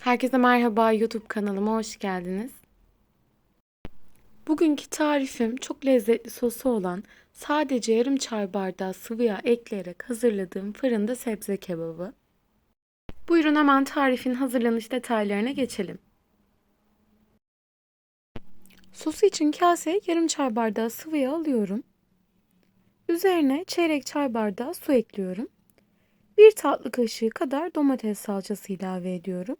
Herkese merhaba, YouTube kanalıma hoş geldiniz. Bugünkü tarifim çok lezzetli sosu olan sadece yarım çay bardağı sıvı yağ ekleyerek hazırladığım fırında sebze kebabı. Buyurun hemen tarifin hazırlanış detaylarına geçelim. Sosu için kaseye yarım çay bardağı sıvı yağ alıyorum. Üzerine çeyrek çay bardağı su ekliyorum. Bir tatlı kaşığı kadar domates salçası ilave ediyorum.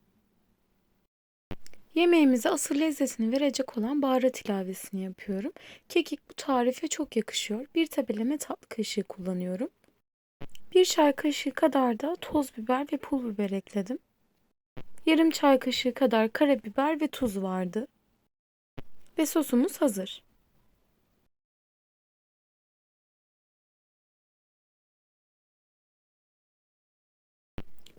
Yemeğimize asıl lezzetini verecek olan baharat ilavesini yapıyorum. Kekik bu tarife çok yakışıyor. Bir tepeleme tatlı kaşığı kullanıyorum. Bir çay kaşığı kadar da toz biber ve pul biber ekledim. Yarım çay kaşığı kadar karabiber ve tuz vardı. Ve sosumuz hazır.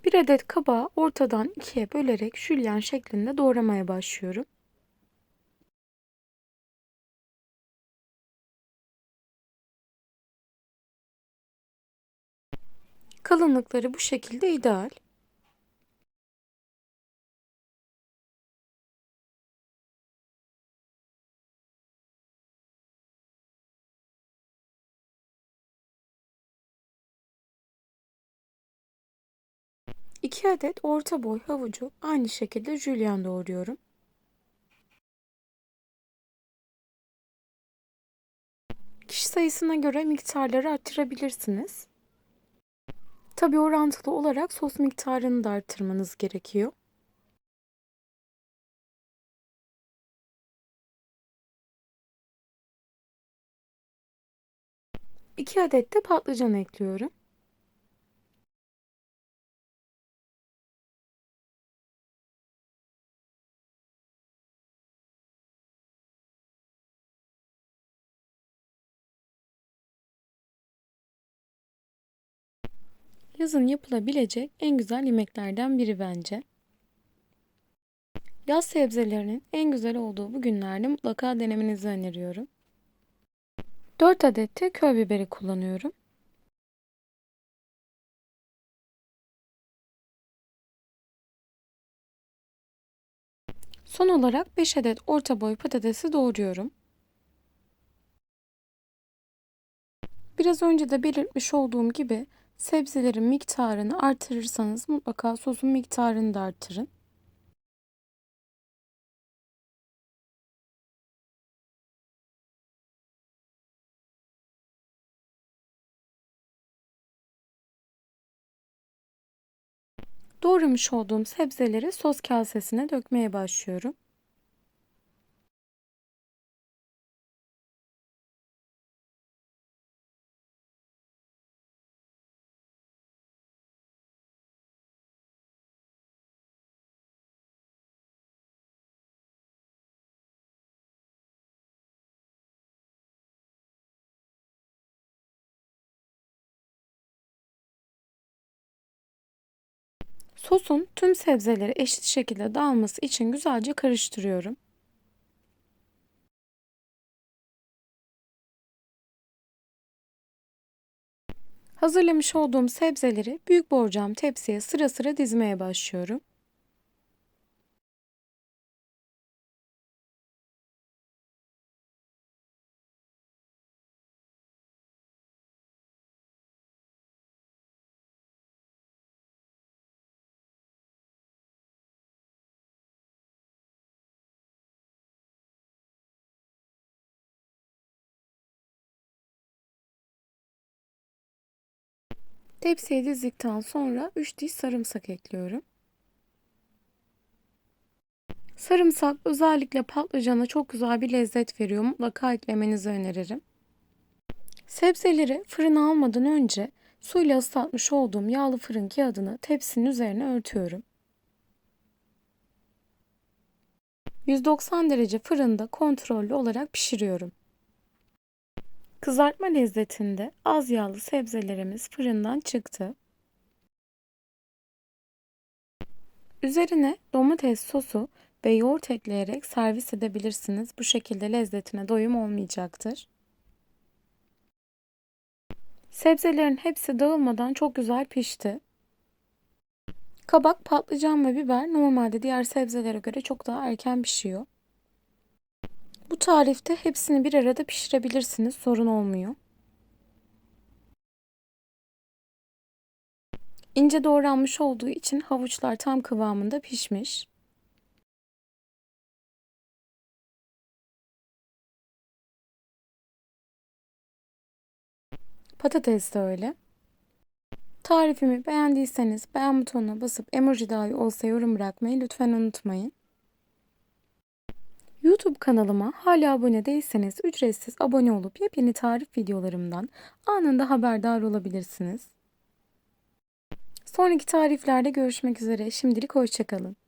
Bir adet kabağı ortadan ikiye bölerek jülyen şeklinde doğramaya başlıyorum. Kalınlıkları bu şekilde ideal. İki adet orta boy havucu aynı şekilde jülyen doğruyorum. Kişi sayısına göre miktarları arttırabilirsiniz. Tabi orantılı olarak sos miktarını da arttırmanız gerekiyor. İki adet de patlıcan ekliyorum. Yazın yapılabilecek en güzel yemeklerden biri bence. Yaz sebzelerinin en güzel olduğu bu günlerde mutlaka denemenizi öneriyorum. 4 adet de köy biberi kullanıyorum. Son olarak 5 adet orta boy patatesi doğruyorum. Biraz önce de belirtmiş olduğum gibi sebzelerin miktarını artırırsanız mutlaka sosun miktarını da artırın. Doğramış olduğum sebzeleri sos kasesine dökmeye başlıyorum. Sosun tüm sebzeleri eşit şekilde dağılması için güzelce karıştırıyorum. Hazırlamış olduğum sebzeleri büyük borcam tepsiye sıra sıra dizmeye başlıyorum. Tepsiye dizdikten sonra 3 diş sarımsak ekliyorum. Sarımsak özellikle patlıcana çok güzel bir lezzet veriyor. Mutlaka eklemenizi öneririm. Sebzeleri fırına almadan önce suyla ıslatmış olduğum yağlı fırın kağıdını tepsinin üzerine örtüyorum. 190 derece fırında kontrollü olarak pişiriyorum. Kızartma lezzetinde az yağlı sebzelerimiz fırından çıktı. Üzerine domates sosu ve yoğurt ekleyerek servis edebilirsiniz. Bu şekilde lezzetine doyum olmayacaktır. Sebzelerin hepsi dağılmadan çok güzel pişti. Kabak, patlıcan ve biber normalde diğer sebzelere göre çok daha erken pişiyor. Bu tarifte hepsini bir arada pişirebilirsiniz, sorun olmuyor. İnce doğranmış olduğu için havuçlar tam kıvamında pişmiş. Patates de öyle. Tarifimi beğendiyseniz beğen butonuna basıp emoji dahi olsa yorum bırakmayı lütfen unutmayın. YouTube kanalıma hala abone değilseniz ücretsiz abone olup yepyeni tarif videolarımdan anında haberdar olabilirsiniz. Sonraki tariflerde görüşmek üzere. Şimdilik hoşçakalın.